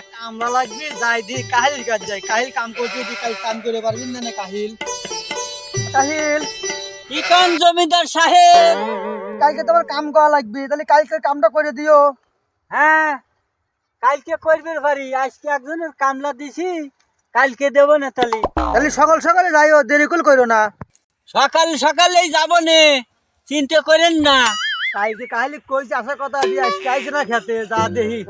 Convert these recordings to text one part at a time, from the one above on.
কামলা লাগবে, যাই দি কাহিল কাজ যাই কাহিল কাম করতে দি কাহিল কাম করে পারবি না না কাহিল। কাহিল। কি কান জমিদার সাহেব। কালকে তোমার কাম করা লাগবে, তাহলে কালকে কামটা করে দিও। হ্যাঁ কালকে করবে পারি আজকে একজনের কামলা দিছি, কালকে দেব না তাহলে। তাহলে সকাল সকালে যাইও, দেরি করে করো না। সকাল সকালেই যাব নে, চিন্তা করেন না। কালকে কাহিলি কইছে আসার কথা দিয়ে আজকে আইছে না খেতে, যা দেখি।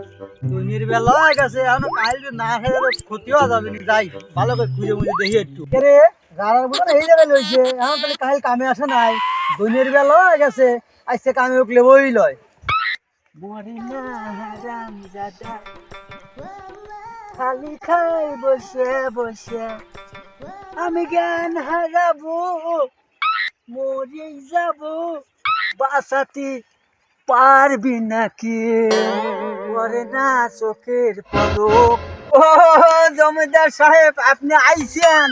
দুনির বেলা হয়ে গেছে এখন কাহিলি না খেলে তো ক্ষতিও যাবে না যাই ভালো করে খুঁজে মুজে দেখি একটু। রে গাড়ার মতন এই জায়গায় লইছে এখন তাহলে কাহিল কামে আসে নাই দুনির বেলা হয়ে গেছে আজকে কামে উঠলে বই লয়। মরে না হারাম জাদা খালি খাই বসে বসে আমি জ্ঞান হারাবো মরে যাব বাসাতি পারবি নাকি? পরে না চোখের পলক। ও জমিদার সাহেব আপনি আইছেন?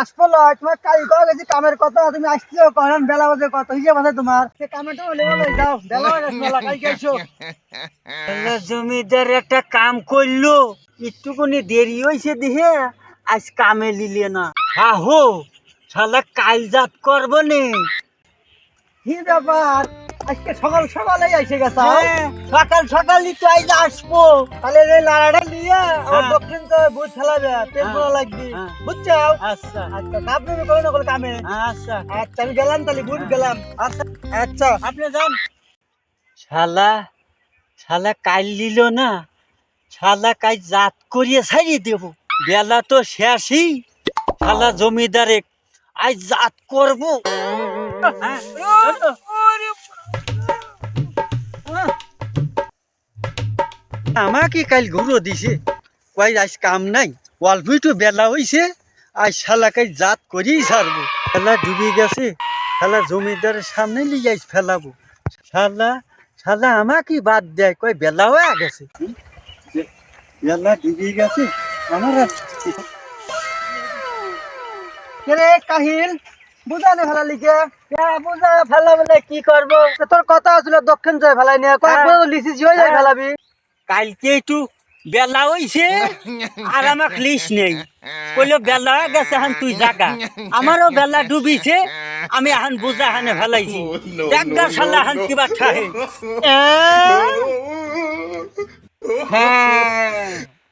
আসব লয় তোমার কাল কয়ে গেছি কামের কথা তুমি আসছো কখন বেলা বাজে কত? হিসেব আছে তোমার? সে কামেটা হলে বলে যাও বেলা গেছে কালকে আইসো আল্লাহ জমিদার একটা কাম করল। একটুকুনি দেরি হয়েছে দেহে আজ কামে লিলে না। আহো শালা কাল জাত করব নে। কি ব্যাপার? আজকে সকাল সকালেই এসে গেছে হ্যাঁ, সকাল সকালই তো আসব। তাহলে এই লাড়াটা নিয়ে আমার হ্যাঁ। দক্ষিণ তো বুঝ ফেলাবে তেল হ্যাঁ। লাগবে হ্যাঁ। বুঝছ আচ্ছা। আচ্ছা আপনি করে না করে কামে। আচ্ছা। আচ্ছা আমি গেলাম তাহলে গেলাম। আচ্ছা। আচ্ছা। আপনি যান। শালা শালা কাল লিল না শালা কাজ জাত করিয়ে ছাড়িয়ে দেব। বেলা তো শেষই শালা জমিদারে আজ জাত করব। আমাকে কাল ঘুরো দিছে। কই আজ কাম নাই অল্পই তো বেলা হইছে আজ শালাকে জাত করেই ছাড়বো। খেলা ডুবে গেছে শালা জমিদারের সামনে নিয়ে আইস ফেলাবো। শালা শালা আমাকে বাদ দেয় কই বেলা হয়ে গেছে। বেলা ডুবে গেছে আমার রে কাহিল? বুঝানে ফেলা লিখে। বুঝা ফেলা বলে কি করব? তোর কথা ছিল দক্ষিণ জয় ফেলাই নিয়ে। কয়েকবার লিসি হয়ে যায় ফেলাবি। কালকে একটু বেলা হইছে, আর আমার লিস নেই। কইলো, বেলা গেছে হান, তুই জাগা। আমারও বেলা ডুবিছে, আমি এখন বুঝা হানে ফেলাইছি। একটা শালা হান, কিবা ঠাহে। হ্যাঁ।